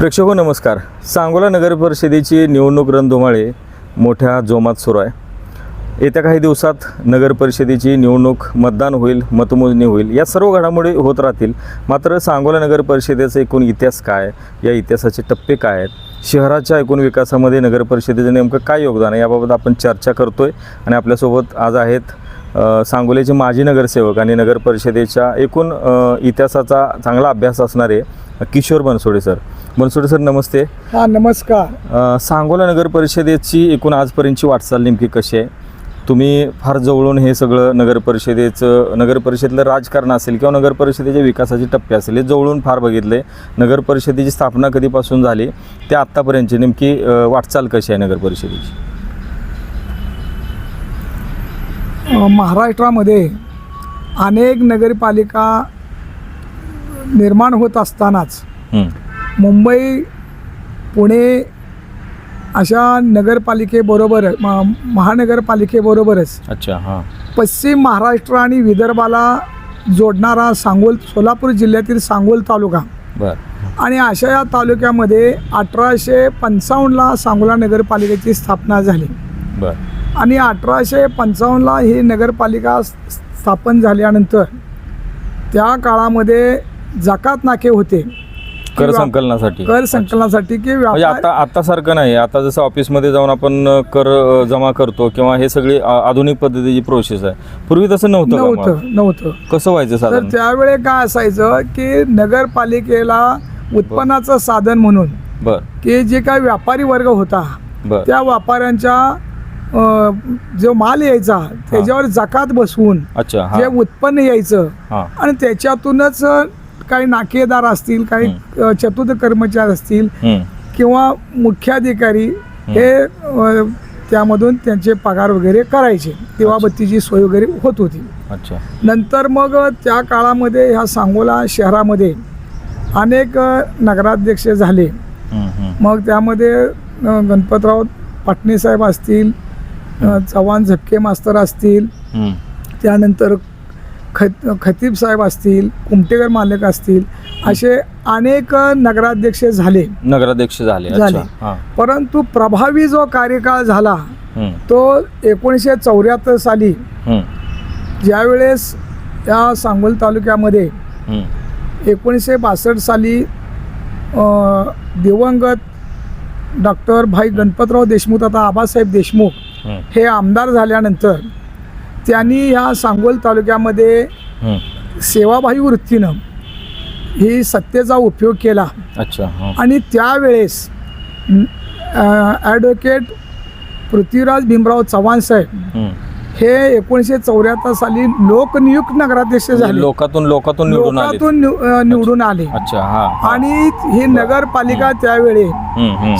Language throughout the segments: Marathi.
प्रेक्षक हो, नमस्कार. सांगोला नगर परिषदेची निवडणूक रणधुमाळे मोठ्या जोमात सुरू आहे. येत्या काही दिवसात नगर परिषदेची निवडणूक मतदान होईल मतमोजणी होईल या सर्व घडामोडी होत राहतील. मात्र सांगोला नगर परिषदेचा एकूण इतिहास काय? या इतिहासाचे टप्पे काय आहेत? शहराच्या एकूण विकासामध्ये नगर परिषदेचं नेमकं काय योगदान आहे? याबाबत आपण चर्चा करतो आहे आणि आपल्यासोबत आज आहेत सांगोलीचे सांगोल्याचे माजी नगरसेवक आणि नगर परिषदेच्या एकूण इतिहासाचा चांगला अभ्यास असणारे किशोर बनसोडे सर. बनसोडे सर नमस्ते. हा नमस्कार. अ, सांगोला नगर परिषदेची एकूण आजपर्यंतची वाटचाल नेमकी कशी आहे? तुम्ही फार जवळून हे सगळं नगर परिषदेचं नगर परिषदेतलं राजकारण असेल किंवा नगर परिषदेच्या विकासाचे टप्पे असेल हे जवळून फार बघितले. नगर परिषदेची स्थापना कधीपासून झाली ते आत्तापर्यंतची नेमकी अ, वाटचाल कशी आहे नगर परिषदेची? अ, महाराष्ट्रामध्ये अनेक नगरपालिका निर्माण होत असतानाच मुंबई पुणे अशा नगरपालिकेबरोबर म- महानगरपालिकेबरोबरच अच्छा हां. पश्चिम महाराष्ट्र आणि विदर्भाला जोडणारा सांगोल सोलापूर जिल्ह्यातील सांगोल तालुका बरं. आणि अशा या तालुक्यामध्ये अठराशे पंचावन्नला सांगोला नगरपालिकेची स्थापना झाली. बरं. आणि अठराशे पंचावन्नला ही नगरपालिका स्थापन झाल्यानंतर त्या काळामध्ये जकात नाके होते कर संकलनासाठी. कर संकलनासाठी की म्हणजे आता आता सारखं नाही. आता जसं ऑफिसमध्ये जाऊन आपण कर जमा करतो किंवा हे सगळी आधुनिक पद्धतीची प्रोसेस आहे. पूर्वी तसं नव्हतं? नव्हतं नव्हतं. कसं व्हायचं तर त्यावेळे काय असायचं की नगरपालिकेला उत्पन्नाचं साधन म्हणून बर. की जे काय व्यापारी वर्ग होता त्या व्यापाऱ्यांच्या जो माल यायचा त्याच्यावर जकात बसवून अच्छा जे उत्पन्न यायचं आणि त्याच्यातूनच काही नाकेदार असतील काही चतुर्थ कर्मचारी असतील किंवा मुख्याधिकारी हे त्यामधून त्यांचे पगार वगैरे करायचे. दिवाबत्तीची सोय वगैरे होत होती. नंतर मग त्या काळामध्ये ह्या सांगोला शहरामध्ये अनेक नगराध्यक्ष झाले. मग त्यामध्ये गणपतराव पाटणे साहेब असतील चव्हाण झपके मास्तर असतील. त्यानंतर खत खतीब साहेब असतील कुमटेकर मालक असतील असे अनेक नगराध्यक्ष झाले. नगराध्यक्ष झाले झाले. अच्छा परंतु प्रभावी जो कार्यकाळ झाला तो एकोणीसशे चौऱ्याहत्तर साली ज्यावेळेस या सांगोल तालुक्यामध्ये एकोणीसशे बासष्ट साली अ, दिवंगत डॉक्टर भाई गणपतराव देशमुख तथा आबासाहेब देशमुख हे आमदार झाल्यानंतर त्यांनी ह्या सांगोल तालुक्यामध्ये. सेवाभावी वृत्तीनं ही सत्तेचा उपयोग केला. अच्छा आणि त्यावेळेस ॲडव्होकेट पृथ्वीराज भीमराव चव्हाण साहेब. हे. एकोणीसशे चौऱ्याहत्तर साली लोकनियुक्त नगराध्यक्ष म्हणजे झाले. लोकातून लोकातून निवडून आले. लोकातून निवडून आले. अच्छा. आणि ही नगरपालिका त्यावेळी.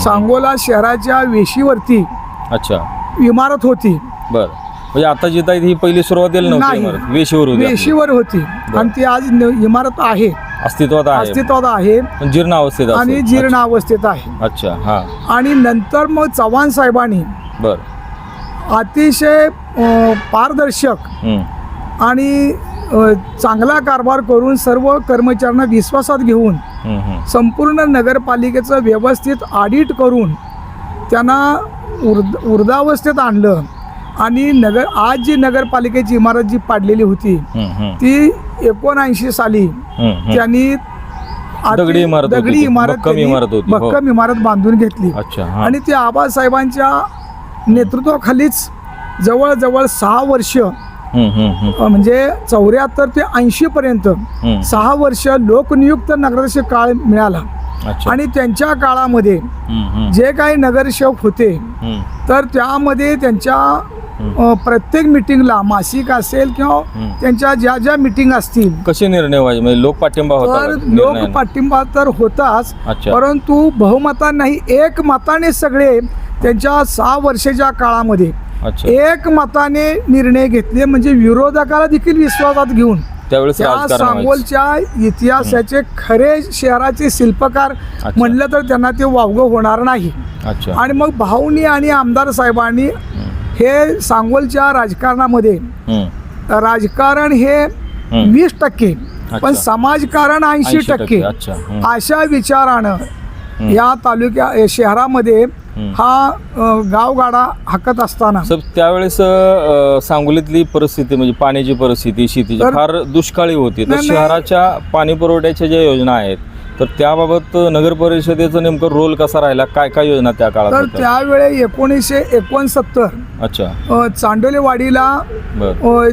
सांगोला शहराच्या वेशीवरती अच्छा. इमारत होती. बर. म्हणजे आता जिथं आहे ही पहिली सुरुवातीला नव्हती नाही. इमारत. वेशीवर होती आपली. वेशीवर होती आणि ती आज न- इमारत आहे अस्तित्वात आहे अस्तित्वात आहे पण जीर्ण अवस्थेत आणि. जीर्ण अवस्थेत आहे अच्छा हा आणि नंतर मग चव्हाण साहेबांनी बर अतिशय अ, पारदर्शक हम्म, आणि अ, चांगला कारभार करून सर्व कर्मचाऱ्यांना विश्वासात घेऊन हम्म, हम्म. संपूर्ण नगरपालिकेचं व्यवस्थित ऑडिट करून त्यांना उर्द उर्धावस्थेत आणलं आणि नगर आज जी नगरपालिकेची इमारत जी पाडलेली होती. ती एकोणऐंशी साली. त्यांनी दगडी इमारत दगडी. इमारत त्यांनी- हो. भक्कम इमारत बांधून घेतली अच्छा आणि ती आबासाहेबांच्या नेतृत्वाखालीच जवळजवळ सहा वर्ष म्हणजे चौऱ्याहत्तर ते ऐंशी पर्यंत. सहा वर्ष लोकनियुक्त नगराध्यक्ष काळ मिळाला आणि त्यांच्या काळामध्ये जे काही नगरसेवक होते. तर त्यामध्ये त्यांच्या प्रत्येक मिटिंगला मासिक असेल किंवा. त्यांच्या ज्या ज्या मिटिंग असतील कसे निर्णय व्हायचे म्हणजे लोक पाठिंबा होता तर? लोक? पाठिंबा तर होताच परंतु बहुमताने नाही एक मताने सगळे त्यांच्या सहा वर्षाच्या काळामध्ये एक मताने निर्णय घेतले म्हणजे विरोधकाला देखील विश्वासात घेऊन त्यावेळेस त्या राजकारण व्हायचं. सांगोलच्या इतिहासाचे खरे शहराचे शिल्पकार म्हणलं तर त्यांना ते वावगं होणार नाही. अच्छा. आणि मग भाऊनी आणि आमदार साहेबांनी हे सांगोलच्या राजकारणामध्ये हम्म, राजकारण हे. वीस टक्के पण अच्छा. समाजकारण ऐंशी 80% टक्के. अच्छा. अशा विचारानं या तालुक्या शहरामध्ये. हा गावगाडा हाकत असताना. सर त्यावेळेस अ, सांगोलीतली परिस्थिती म्हणजे पाण्याची परिस्थिती शेतीची तर- फार दुष्काळी होती. तर नाही, नाही. शहराच्या पाणी पुरवठ्याच्या ज्या योजना आहेत तर त्याबाबत नगर परिषदेचं नेमकं रोल कसा राहिला? काय काय योजना त्या काळात तर होत्या? त्यावेळे एकोणीसशे एकोणसत्तर अच्छा. अ, चांडोलेवाडीला बर. अ,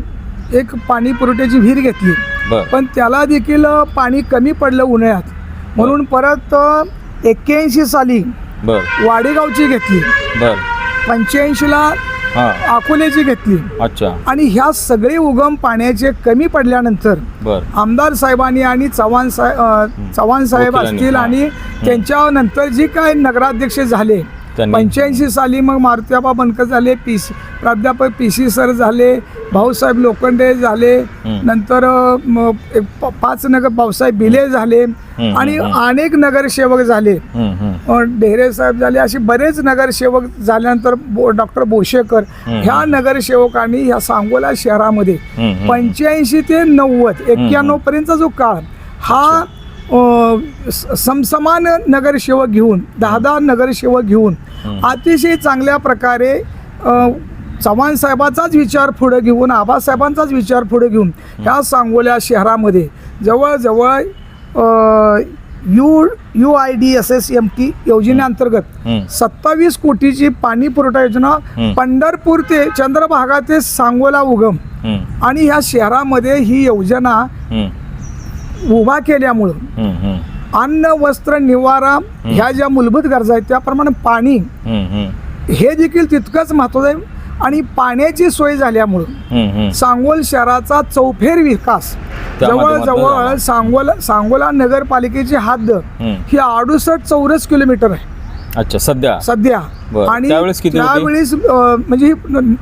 एक पाणी पुरवठ्याची विहीर घेतली. बर. पण त्याला देखील अ, पाणी कमी पडलं उन्हाळ्यात. म्हणून परत एक्क्याऐंशी साली बर. वाडेगावची घेतली. बर. पंच्याऐंशीला हां. अकोल्याची घेतली. अच्छा. आणि ह्या सगळे उगम पाण्याचे कमी पडल्यानंतर बर. आमदार साहेबांनी आणि चव्हाण साहेब चव्हाण साहेब वकिलांनी, असतील हा. आणि त्यांच्या नंतर जी काय नगराध्यक्ष झाले पंच्याऐंशी साली मग मारुतीबा बनकर झाले पी सी प्राध्यापक पी सी सर झाले भाऊसाहेब लोखंडे झाले. नंतर पाच नगर भाऊसाहेब बिले झाले आणि. अनेक नगरसेवक झाले ढेरे साहेब झाले असे बरेच नगरसेवक झाल्यानंतर डॉक्टर बोशेकर. ह्या नगरसेवकांनी ह्या सांगोला शहरामध्ये. पंच्याऐंशी ते नव्वद एक्क्याण्णव पर्यंतचा जो काळ हा समसमान नगरसेवक घेऊन दहा दहा नगरसेवक घेऊन. अतिशय चांगल्या प्रकारे चव्हाण साहेबाचाच विचार पुढे घेऊन आबासाहेबांचाच विचार पुढे घेऊन ह्या सांगोल्या शहरामध्ये जवळजवळ U U I D S S M T योजनेअंतर्गत. सत्तावीस कोटीची पाणी पुरवठा योजना. पंढरपूर ते चंद्रभागा ते सांगोला उगम आणि ह्या शहरामध्ये ही योजना उभा केल्यामुळं अन्न वस्त्र निवारा ह्या ज्या मूलभूत गरजा आहेत त्याप्रमाणे पाणी हे देखील तितकंच महत्त्वाचं आहे आणि पाण्याची सोय झाल्यामुळं. सांगोल शहराचा चौफेर विकास जवळजवळ. सांगोला सांगोला नगरपालिकेची हद्द. ही अडुसष्ट चौरस किलोमीटर आहे अच्छा सध्या? सध्या. आणि त्यावेळेस म्हणजे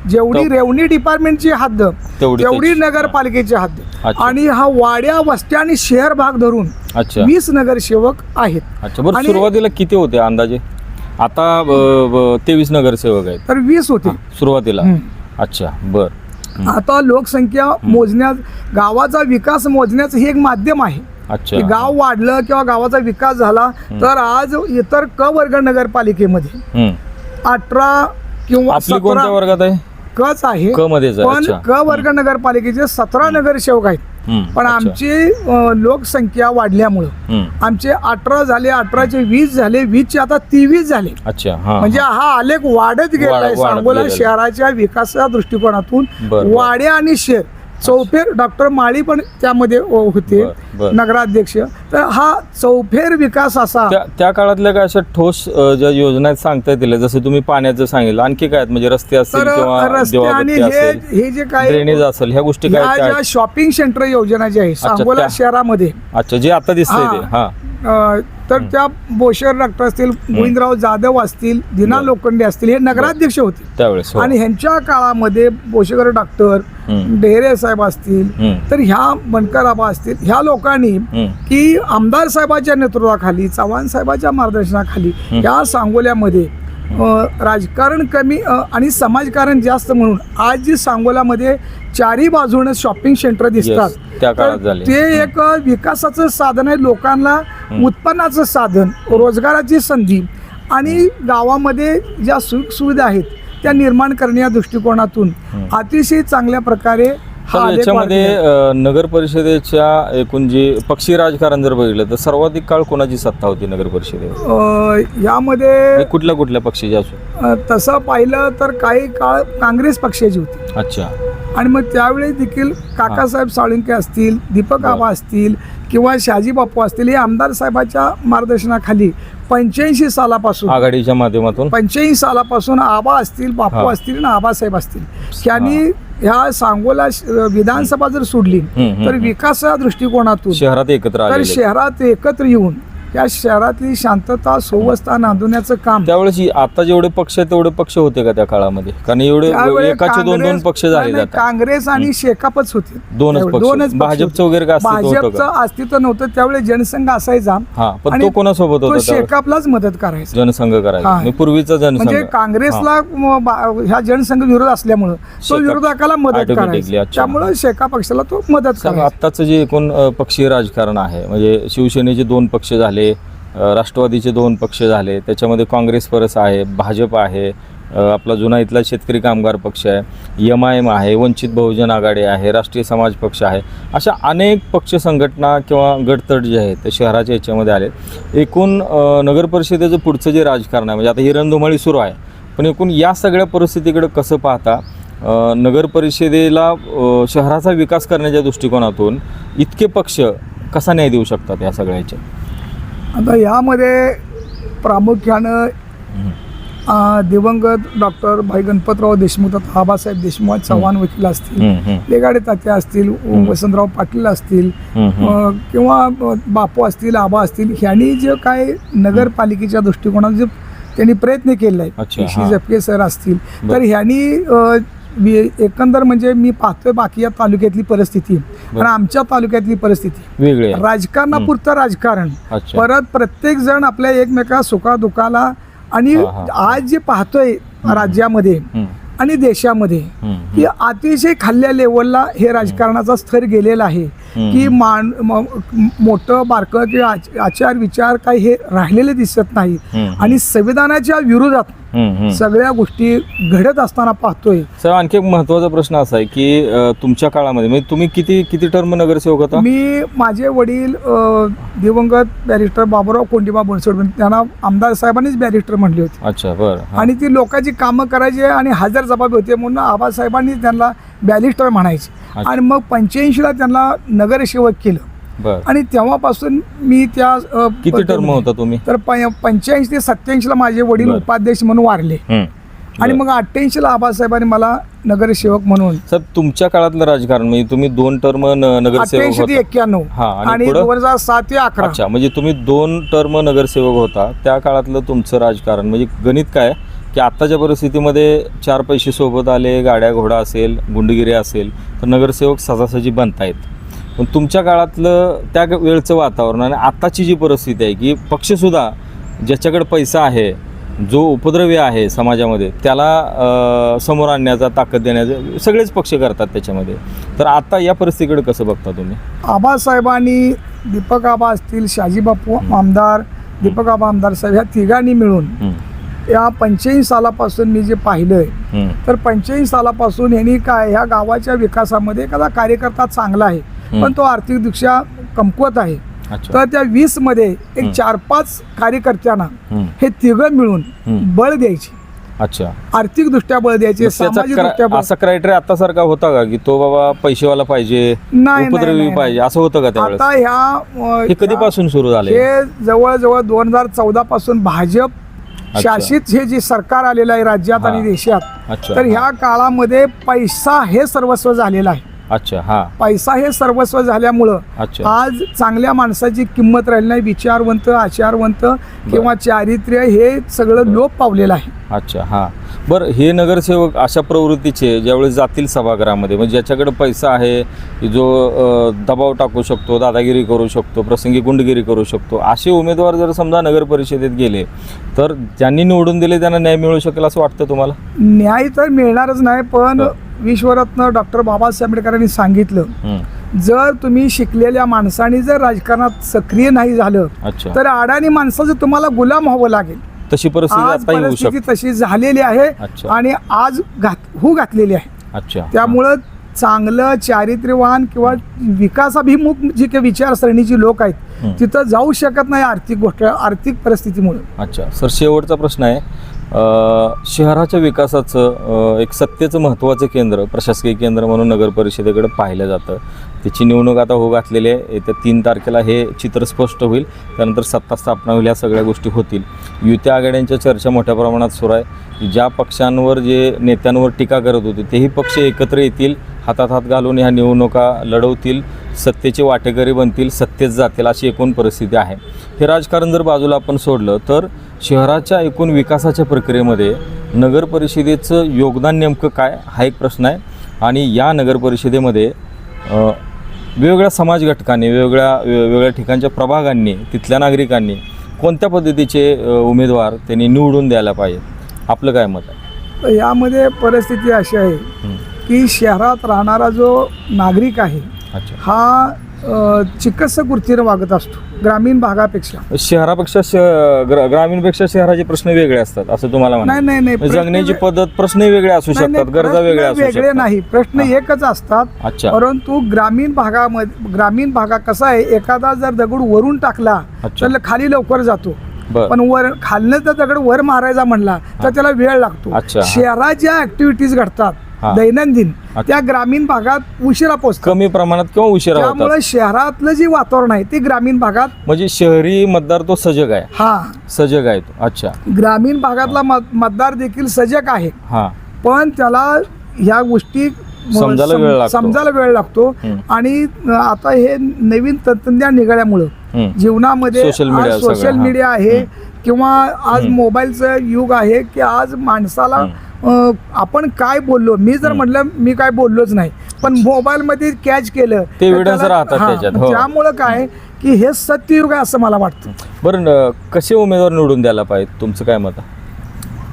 जेवढी रेव्हन्यू डिपार्टमेंटची हद्द तेवढी. नगरपालिकेची हद्द. आणि हा वाड्या वस्त्या आणि शहर भाग धरून अच्छा. वीस नगरसेवक आहेत. अच्छा बरं आणि- सुरुवातीला किती होते अंदाजे? आता तेवीस नगरसेवक आहेत. तर वीस होते. सुरुवातीला. अच्छा बर. आता लोकसंख्या मोजण्यात गावाचा विकास मोजण्याचं हे एक माध्यम आहे. अच्छा. गाव वाढलं किंवा गावाचा विकास झाला तर आज इतर क वर्ग नगरपालिकेमध्ये. अठरा किंवा कोणत्या वर्गात आहे? कच आहे पण क वर्ग नगरपालिकेचे सतरा नगरसेवक आहेत. पण. आमची लोकसंख्या वाढल्यामुळं आमचे अठरा झाले अठराचे वीस झाले वीसचे आता तेवीस झाले. अच्छा म्हणजे हा आलेख वाढत गेलाय सांगोला. शहराच्या विकासाच्या दृष्टिकोनातून. वाड्या आणि शहर चौफेर डॉक्टर माळी पण त्यामध्ये होते. नगराध्यक्ष तर हा चौफेर विकास असा त्या त्या काळातल्या काय अशा ठोस ज्या योजना सांगता येतील जसं तुम्ही पाण्याचं सांगितलं आणखी काय? म्हणजे रस्ते असतील किंवा आणि हे हे जे काय ड्रेनेज असेल ह्या गोष्टी काय? शॉपिंग सेंटर योजना जी आहे सांगोला शहरामध्ये अच्छा जे आता दिसतंय हा. ते हा तर त्या बोशर डॉक्टर असतील गोविंदराव जाधव असतील दिना. लोखंडे असतील हे नगराध्यक्ष होते हो. आणि ह्यांच्या काळामध्ये बोशेकर डॉक्टर. डेरे साहेब असतील. तर ह्या बनकर आबा असतील ह्या लोकांनी. की आमदार साहेबाच्या नेतृत्वाखाली चव्हाण साहेबाच्या मार्गदर्शनाखाली ह्या सांगोल्यामध्ये राजकारण कमी आणि समाजकारण जास्त म्हणून. आज जी सांगोल्यामध्ये चारी बाजूने शॉपिंग सेंटर दिसतात Yes. ते एक विकासाचं साधन आहे लोकांना उत्पन्नाचं साधन रोजगाराची संधी आणि गावामध्ये ज्या सुख सुविधा आहेत त्या निर्माण करण्या दृष्टिकोनातून अतिशय चांगल्या प्रकारे तर याच्यामध्ये अ, नगर परिषदेच्या एकूण जे पक्षी राजकारण जर बघितलं तर सर्वाधिक काळ कोणाची सत्ता होती नगर. अ, यामध्ये हे कुठल्या कुठल्या पक्षी असो अ, तसं पाहिलं तर काही काळ काँग्रेस पक्षाची होती. अच्छा. आणि मग त्यावेळी देखील काकासाहेब साळुंके असतील दीपक. आबा असतील किंवा शहाजी बापू असतील हे आमदार साहेबाच्या मार्गदर्शनाखाली पंच्याऐंशी सालापासून आघाडीच्या माध्यमातून? पंच्याऐंशी सालापासून आबा असतील बापू हा. असतील आणि आबासाहेब असतील. यांनी ह्या सांगोला विधानसभा जर सोडली तर. विकासाच्या दृष्टिकोनातून शहरात एकत्र तर शहरात एकत्र येऊन या शहरातली शांतता सुव्यवस्था नांदवण्याचं काम त्यावेळेस आता जेवढे पक्ष आहेत तेवढे पक्ष होते का त्या काळामध्ये कारण एवढे त्यावेळी एकाचे दोन दोन काँग्रेस- पक्ष नाही, झाले नाही, जातात काँग्रेस आणि शेकापच होते दोनच. पक्ष. दोनच भाजपचं. वगैरे काय अस्तित्व होतं का? भाजपचं अस्तित्व नव्हतं त्यावेळी जनसंघ असायचा हा पण आणि तो कोणासोबत तो होता? शेकापलाच मदत करायचा जनसंघ करायचा हा. म्हणजे पूर्वीचा जनसंघ म्हणजे काँग्रेसला म, बा- ह्या जनसंघ विरोध असल्यामुळं तो शेकाप विरोधकाला मदत automatically, करायचा अच्छा. त्यामुळं शेका पक्षाला तो मदत सांगा, करायचा आत्ताचं जे एकूण अ, पक्षीय राजकारण आहे म्हणजे शिवसेनेचे दोन पक्ष झाले झाले राष्ट्रवादीचे दोन पक्ष झाले त्याच्यामध्ये काँग्रेस परस आहे भाजप आहे आपला जुना इथला शेतकरी कामगार पक्ष आहे एम आय एम आहे वंचित बहुजन आघाडी आहे राष्ट्रीय समाज पक्ष आहे अशा अनेक पक्ष संघटना किंवा गटतट जे आहेत ते शहराच्या याच्यामध्ये आले एकूण नगर परिषदेचं पुढचं जे राजकारण आहे म्हणजे आता ही रणधुमाळी सुरू आहे पण एकूण या सगळ्या परिस्थितीकडे कसं पाहता नगर परिषदेला शहराचा विकास करण्याच्या दृष्टिकोनातून इतके पक्ष कसा न्याय देऊ शकतात या सगळ्याचे? आता यामध्ये प्रामुख्यानं दिवंगत डॉक्टर भाई गणपतराव देशमुख तथा आबासाहेब देशमुख चव्हाण वकील असतील लेगाडे तात्या असतील. वसंतराव पाटील असतील किंवा बापू असतील आबा असतील ह्यांनी जे काय नगरपालिकेच्या दृष्टिकोनातून जे त्यांनी प्रयत्न केले आहेत. श्री जपके सर असतील. तर ह्यांनी एकंदर म्हणजे मी पाहतोय बाकी या तालुक्यातली परिस्थिती. आणि आमच्या तालुक्यातली परिस्थिती. वेगळे आहे. राजकारणापुरतं राजकारण. अच्छा. परत प्रत्येक जण आपल्या एकमेका सुखादुखाला आणि हा, हा. आज जे पाहतोय राज्यामध्ये हम्म, आणि देशामध्ये हम्म, की अतिशय खाल्ल्या लेवलला हे राजकारणाचा स्तर गेलेला आहे. की मान मोठं बारकं किंवा आच- आचार विचार काही हे राहिलेले दिसत नाही. आणि संविधानाच्या विरोधात. सगळ्या गोष्टी घडत असताना पाहतोय. सर आणखी एक महत्त्वाचा प्रश्न असा आहे की तुमच्या काळामध्ये म्हणजे तुम्ही किती किती टर्म नगरसेवक होता? मी माझे वडील दिवंगत बॅरिस्टर बाबूराव कोंडीबा बनसोड त्यांना आमदार साहेबांनीच बॅरिस्टर म्हणले होते. अच्छा बरं. आणि ती लोकांची कामं करायची आणि हजर जबाब होते म्हणून आबासाहेबांनी त्यांना बॅरिस्टर म्हणायचे. आणि मग पंच्याऐंशीला त्यांना नगरसेवक केलं. आणि तेव्हापासून मी त्या किती टर्म होता तुम्ही? तर पंच्याऐंशी ते सत्याऐंशीला माझे वडील. उपाध्यक्ष म्हणून वारले. आणि. मग अठ्ठ्याऐंशीला आबासाहेबांनी मला नगरसेवक म्हणून सर तुमच्या काळातलं राजकारण म्हणजे तुम्ही दोन टर्म नगरसेवक अठ्ठ्याऐंशी एक्क्याण्णव. हा, आणि? दोन हजार सात ते अकरा. अच्छा म्हणजे तुम्ही दोन टर्म नगरसेवक होता. त्या काळातलं तुमचं राजकारण म्हणजे गणित काय? की आत्ताच्या परिस्थितीमध्ये चार पैसे सोबत आले गाड्या घोडा असेल गुंडगिरी असेल तर नगरसेवक सहजासहजी बनतायत. पण तुमच्या काळातलं त्या वेळचं वातावरण आणि आत्ताची जी परिस्थिती आहे की पक्षसुद्धा ज्याच्याकडे पैसा आहे जो उपद्रवी आहे समाजामध्ये त्याला समोर आणण्याचा ताकद देण्याचा सगळेच पक्ष करतात त्याच्यामध्ये. तर आता या परिस्थितीकडे कसं बघता तुम्ही? आबासाहेबांनी दीपक आबा असतील शाजी बापू आमदार दीपक आबा आमदार साहेब ह्या तिघांनी मिळून या पंच्याऐंशी सालापासून मी जे पाहिलंय तर पंच्याऐंशी सालापासून यांनी काय ह्या गावाच्या विकासामध्ये एखादा कार्यकर्ता चांगला आहे. पण तो आर्थिकदृष्ट्या कमकुवत आहे. तर त्या वीसमध्ये. एक चार पाच कार्यकर्त्यांना हं, तिघं मिळून. बळ द्यायचे. अच्छा. आर्थिकदृष्ट्या बळ द्यायचे असा क्रायटेरिया आता सारखा होता का की तो बाबा पैसेवाला पाहिजे नाही, उपद्रवी पाहिजे असं होतं का आता ह्या कधीपासून सुरू झाले हे जवळजवळ दोन हजार चौदा पासून भाजप शासित हे जे सरकार आलेलं आहे राज्यात. आणि देशात तर ह्या काळामध्ये पैसा हे सर्वस्व झालेला आहे. अच्छा हा. पैसा हे सर्वस्व झाल्यामुळं अच्छा. आज चांगल्या माणसाची किंमत राहिली नाही विचारवंत आचारवंत किंवा चारित्र्य हे सगळं लोप पावलेलं आहे. अच्छा हा. बरं हे नगरसेवक अशा प्रवृत्तीचे ज्यावेळेस जातील सभागृहामध्ये. म्हणजे ज्याच्याकडे पैसा आहे जो अ, दबाव टाकू शकतो दादागिरी करू शकतो प्रसंगी गुंडगिरी करू शकतो असे उमेदवार जर समजा नगर परिषदेत गेले तर ज्यांनी निवडून दिले त्यांना न्याय मिळू शकेल असं वाटतं तुम्हाला? न्याय तर मिळणारच नाही पण. विश्वरत्न डॉक्टर बाबासाहेब आंबेडकरांनी सांगितलं जर तुम्ही शिकलेल्या माणसाने जर राजकारणात सक्रिय नाही झालं तर अडाणी माणसाचं तुम्हाला गुलाम व्हावं लागेल. तशी परिस्थिती तशी झालेली आहे. आणि आज घात हू घातलेली आहे. त्यामुळं चांगलं चारित्र्यवान किंवा विकासाभिमुख जी काही विचारसरणीची लोक आहेत. तिथं जाऊ शकत नाही आर्थिक गोष्ट आर्थिक परिस्थितीमुळे. अच्छा. सर शेवटचा प्रश्न आहे. शहराच्या विकासाचं एक सत्तेचं महत्त्वाचं केंद्र प्रशासकीय केंद्र म्हणून नगर परिषदेकडे पाहिलं जातं. त्याची निवडणूक आता होऊ घातलेली आहे. येत्या तीन तारखेला हे चित्र स्पष्ट होईल. त्यानंतर सत्ता स्थापना होईल या सगळ्या गोष्टी होतील. युती आघाड्यांच्या चर्चा मोठ्या प्रमाणात सुरू आहे. ज्या पक्षांवर जे नेत्यांवर टीका करत होते तेही पक्ष एकत्र येतील हातात हात घालून ह्या निवडणुका लढवतील सत्तेचे वाटेकरी बनतील सत्तेत जातील अशी एकूण परिस्थिती आहे. हे राजकारण जर बाजूला आपण सोडलं तर शहराच्या एकूण विकासाच्या प्रक्रियेमध्ये नगर परिषदेचं योगदान नेमकं काय हा एक प्रश्न आहे. आणि या नगर परिषदेमध्ये वेगवेगळ्या समाज घटकांनी वेगवेगळ्या वेगवेगळ्या ठिकाणच्या प्रभागांनी तिथल्या नागरिकांनी कोणत्या पद्धतीचे उमेदवार त्यांनी निवडून द्यायला पाहिजे आपलं काय मत आहे? यामध्ये परिस्थिती अशी आहे. की शहरात राहणारा जो नागरिक आहे हा चिकित्सक वृत्तीनं वागत असतो ग्रामीण भागापेक्षा. शहरापेक्षा श- ग्र- ग्रामीणपेक्षा शहराचे प्रश्न वेगळे असतात असं तुम्हाला नाही नाही नाही म्हणजे जगण्याची पद्धत प्रश्न वेगळे असू नाही, नाही, शकतात गरजा प्रश्न वेगळ्या असू वेगळे शकतात. नाही प्रश्न. एकच असतात. अच्छा. परंतु ग्रामीण भागामध्ये ग्रामीण भागात कसा आहे एखादा जर दगड वरून टाकला अच्छा. तर खाली लवकर जातो. बर. पण वर खालनं जर दगड वर मारायचा म्हणला तर त्याला वेळ लागतो. अच्छा. शहरात ज्या ऍक्टिव्हिटीज घडतात. दैनंदिन. त्या ग्रामीण भागात उशिरा पोहोचतात. कमी प्रमाणात किंवा उशिरा त्यामुळे शहरातलं जे वातावरण आहे ते ग्रामीण भागात म्हणजे शहरी मतदार तो सजग आहे. हा. सजग आहे तो. अच्छा. ग्रामीण भागातला मत- मतदार देखील सजग आहे. हा. पण त्याला ह्या गोष्टी समजायला सम- वेळ लागतो. समजायला वेळ लागतो. हम्म. आणि आता हे नवीन तंत्रज्ञान निघाल्यामुळं. जीवनामध्ये सोशल. मीडिया आहे किंवा आज. मोबाईलचं युग आहे की आज माणसाला आपण काय बोललो? मी जर म्हटलं मी काय बोललोच नाही. पण मोबाईलमध्ये कॅच केलं ते राहतात हा, त्याच्यात, हो. त्यामुळं काय की हे सत्ययुग आहे असं मला वाटतं. बरं कसे उमेदवार निवडून द्यायला पाहिजे? तुमचं काय मत आहे?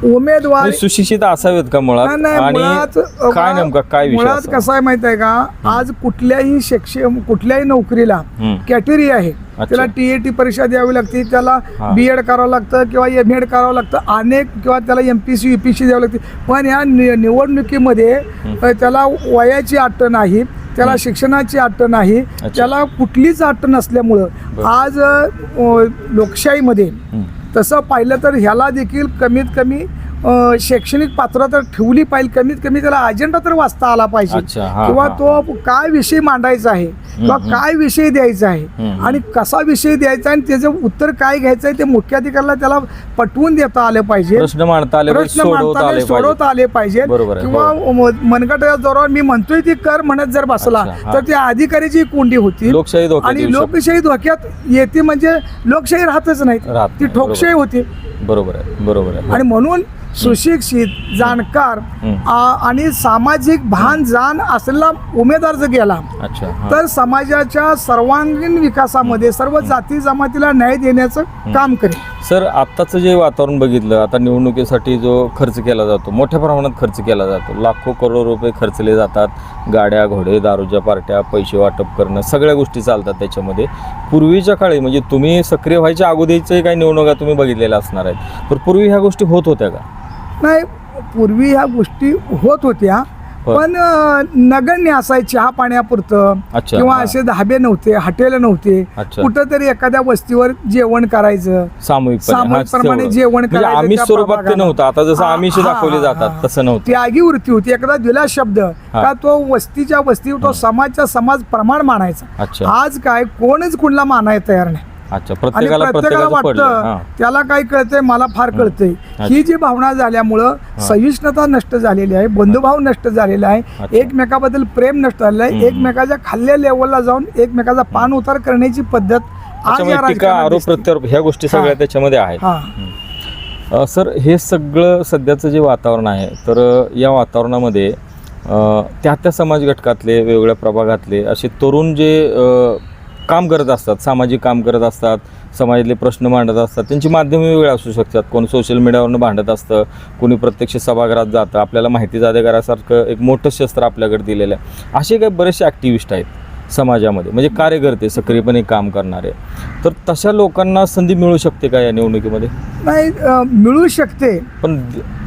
उमेदवार म्हणजे सुशिक्षित असावेत का मुळात नाही, नाही, मुळात, आणि काय नेमका काय विषय मुळात असावा? कसं आहे माहीत आहे का आज कुठल्याही शिक्षण कुठल्याही नोकरीला हम्म. कॅटेगरी आहे अच्छा. त्याला टी ए टी परीक्षा द्यावी लागते त्याला हा. बी एड करावं लागतं किंवा एम एड करावं लागतं अनेक किंवा त्याला M P C U P C द्यावी लागते पण या नि- निवडणुकीमध्ये अ, त्याला वयाची अट्ट नाही त्याला शिक्षणाची अट्ट नाही त्याला कुठलीच अट्ट नसल्यामुळं. आज अ, लोकशाहीमध्ये हम्म. तसं पाहिलं तर ह्याला देखील कमीत कमी शैक्षणिक पात्रता ठेवली पाहिजे. कमीत कमी त्याला अजेंडा तर वाचता आला पाहिजे. किंवा तो काय विषय मांडायचा आहे? किंवा. काय विषय द्यायचा आहे. आणि कसा विषय द्यायचा आणि त्याचं उत्तर काय घ्यायचं आहे? ते मुख्याधिकाऱ्याला त्याला पटवून देता आलं पाहिजे. प्रश्न मांडता आले प्रश्न सोडवता आले सोडवता पाहिजे. आले पाहिजे. बरोबर आहे, किंवा मनगटाच्या जोरावर मी म्हणतोय ती कर म्हणत जर बसला अच्छा, हा. तर त्या अधिकाऱ्याची कोंडी होती. लोकशाही धोक्यात आणि येऊ शकते. लोकशाही धोक्यात येते म्हणजे लोकशाही राहतच नाही. राहत ती नाही, ठोकशाही होती. बरोबर आहे बरोबर आहे. आणि म्हणून सुशिक्षित जाणकार हम्म. आ- आणि सामाजिक भान जाण असलेला उमेदवार जर गेला अच्छा हा. तर समाजाच्या सर्वांगीण विकासामध्ये सर्व जाती जमातीला न्याय देण्याचं काम करेल. सर आत्ताचं जे वातावरण बघितलं आता निवडणुकीसाठी जो खर्च केला जातो मोठ्या प्रमाणात खर्च केला जातो. लाखो करोड रुपये खर्चले जातात गाड्या घोडे दारूच्या पार्ट्या पैसे वाटप करणं सगळ्या गोष्टी चालतात त्याच्यामध्ये. पूर्वीच्या काळी म्हणजे तुम्ही सक्रिय व्हायच्या अगोदरचे काही निवडणुका तुम्ही बघितलेल्या असणार आहेत. तर पूर्वी ह्या गोष्टी होत होत्या का? नाही पूर्वी ह्या गोष्टी होत होत्या. होय. पण अं, नगण्य असायची चहा पाण्यापुरतं अच्छा, किंवा हा. असे धाबे नव्हते हॉटेल नव्हते अच्छा. कुठंतरी एखाद्या वस्तीवर जेवण करायचं हा, सामूहिकप्रमाणे तेवढं. जेवण म्हणजे करायचं आमिष त्या स्वरूपात ते प्रभागाला. नव्हतं आता जसं हा, आमिष हा, दाखवले हा, जातात हा. तसं नव्हतं त्यागी वृत्ती होती एकदा दिला शब्द का तो वस्तीच्या वस्ती तो समाजच्या समाज प्रमाण मानायचा अच्छा आज काय कोणच कुणला मानायला तयार नाही अच्छा प्रत्येकाला प्रत्येकाला वाटतं त्याला काय कळतंय मला फार कळतंय. ही जी भावना झाल्यामुळं सहिष्णुता नष्ट झालेली आहे बंधुभाव नष्ट झालेला आहे. एकमेकाबद्दल प्रेम नष्ट झालेलं आहे. एकमेकाच्या खाल्ल्या लेवलला जाऊन एकमेकाचा पान उतार करण्याची पद्धत आज आरोप. प्रत्यारोप ह्या गोष्टी. सगळ्या त्याच्यामध्ये आहेत. सर हे सगळं सध्याचं जे वातावरण आहे तर या वातावरणामध्ये त्या त्या समाज घटकातले वेगवेगळ्या प्रभागातले असे तरुण जे काम करत असतात सामाजिक काम करत असतात समाजातले प्रश्न मांडत असतात त्यांची माध्यमे वेगळी असू शकतात. कोणी सोशल मीडियावरनं भांडत असतं कोणी प्रत्यक्ष सभागृहात जातं. आपल्याला माहिती जादेकरासारखं एक मोठं शस्त्र आपल्याकडे दिलेलं आहे. असे काही बरेचसे ॲक्टिव्हिस्ट आहेत समाजामध्ये. म्हणजे कार्यकर्ते सक्रियपणे काम करणारे. तर तशा लोकांना संधी मिळू शकते का या निवडणुकीमध्ये? नाही मिळू शकते. पण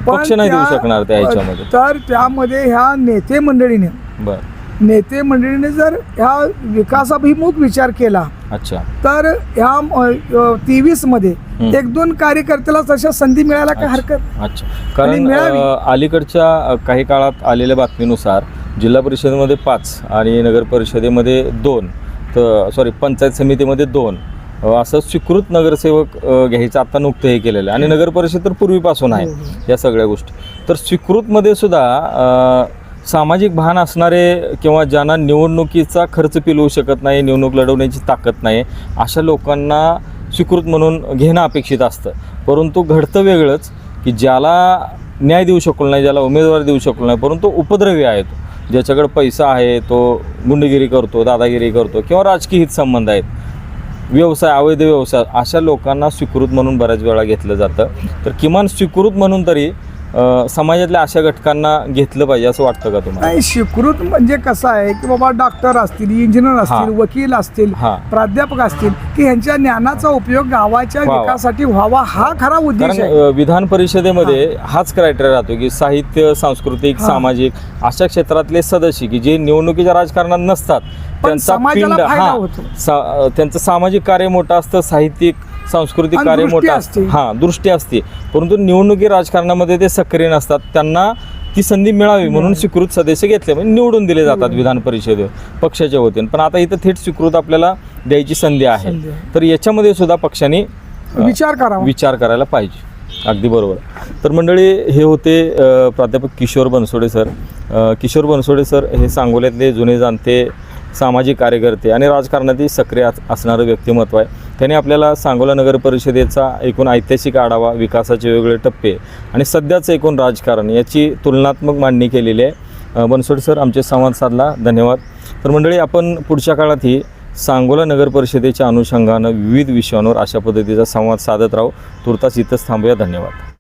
पक्ष नाही देऊ शकणार त्या ह्याच्यामध्ये. तर त्यामध्ये ह्या नेते मंडळीने बर. नेते मंडळीने जर ह्या विकासाभिमुख विचार केला अच्छा. तर ह्या तेवीसमध्ये. एक दोन कार्यकर्त्याला तशा संधी मिळायला काय हरकत? अच्छा. कारण अलीकडच्या काही काळात आलेल्या बातमीनुसार जिल्हा परिषदेमध्ये पाच आणि नगर परिषदेमध्ये दोन तर सॉरी पंचायत समितीमध्ये दोन असं स्वीकृत नगरसेवक घ्यायचं आता नुकतं हे केलेलं आहे. आणि नगर परिषद तर पूर्वीपासून आहे हो, हो. या सगळ्या गोष्टी. तर स्वीकृतमध्ये सुद्धा सामाजिक भान असणारे किंवा ज्यांना निवडणुकीचा खर्च पिलवू शकत नाही निवडणूक लढवण्याची ताकद नाही अशा लोकांना स्वीकृत म्हणून घेणं अपेक्षित असतं. परंतु घडतं वेगळंच की ज्याला न्याय देऊ शकलो नाही ज्याला उमेदवार देऊ शकलो नाही परंतु उपद्रवी आहे तो ज्याच्याकडे पैसा आहे तो गुंडगिरी करतो दादागिरी करतो किंवा राजकीय हित संबंध आहेत. व्यवसाय अवैध व्यवसाय अशा लोकांना स्वीकृत म्हणून बऱ्याच वेळा घेतलं जातं. तर किमान स्वीकृत म्हणून तरी अ, समाजातल्या अशा घटकांना घेतलं पाहिजे असं वाटतं का तुम्हाला नाही स्वीकृत म्हणजे कसं आहे की बाबा डॉक्टर असतील इंजिनियर असतील हा. वकील असतील हा. प्राध्यापक असतील की ह्यांच्या ज्ञानाचा उपयोग गावाच्या व्हावा. विकासासाठी व्हावा हा खरा उद्देश कारण आहे अ, विधान परिषदेमध्ये हाच क्रायटेरिया राहतो की साहित्य सांस्कृतिक हा. सामाजिक अशा क्षेत्रातले सदस्य की जे निवडणुकीच्या राजकारणात नसतात त्यांचा समाजाला पिंड फायदा होतो. सा- अ, त्यांचं सामाजिक कार्य मोठं असतं साहित्यिक सांस्कृतिक कार्य मोठं हा दृष्टी असते. परंतु निवडणुकी राजकारणामध्ये ते सक्रिय नसतात. त्यांना ती संधी मिळावी म्हणून स्वीकृत सदस्य घेतले. म्हणजे निवडून दिले जातात विधान परिषदेवर पक्षाच्या वतीने. पण आता इथं थेट स्वीकृत आपल्याला द्यायची संधी आहे. तर याच्यामध्ये सुद्धा पक्षाने विचार करावा. विचार करायला पाहिजे. अगदी बरोबर. तर मंडळी हे होते प्राध्यापक किशोर बनसोडे सर. किशोर बनसोडे सर हे सांगोल्यातले जुने जाणते सामाजिक कार्यकर्ते आणि राजकारणातही सक्रिय असणारं व्यक्तिमत्व आहे. त्यांनी आपल्याला सांगोला नगर परिषदेचा एकूण ऐतिहासिक आढावा विकासाचे वेगवेगळे टप्पे आणि सध्याचं एकूण राजकारण याची तुलनात्मक मांडणी केलेली आहे. बनसोड सर आमचे संवाद साधला. धन्यवाद. तर मंडळी आपण पुढच्या काळातही सांगोला नगर परिषदेच्या अनुषंगानं विविध विषयांवर अशा पद्धतीचा संवाद साधत राहू. तुर्तास इथंच थांबूया. धन्यवाद.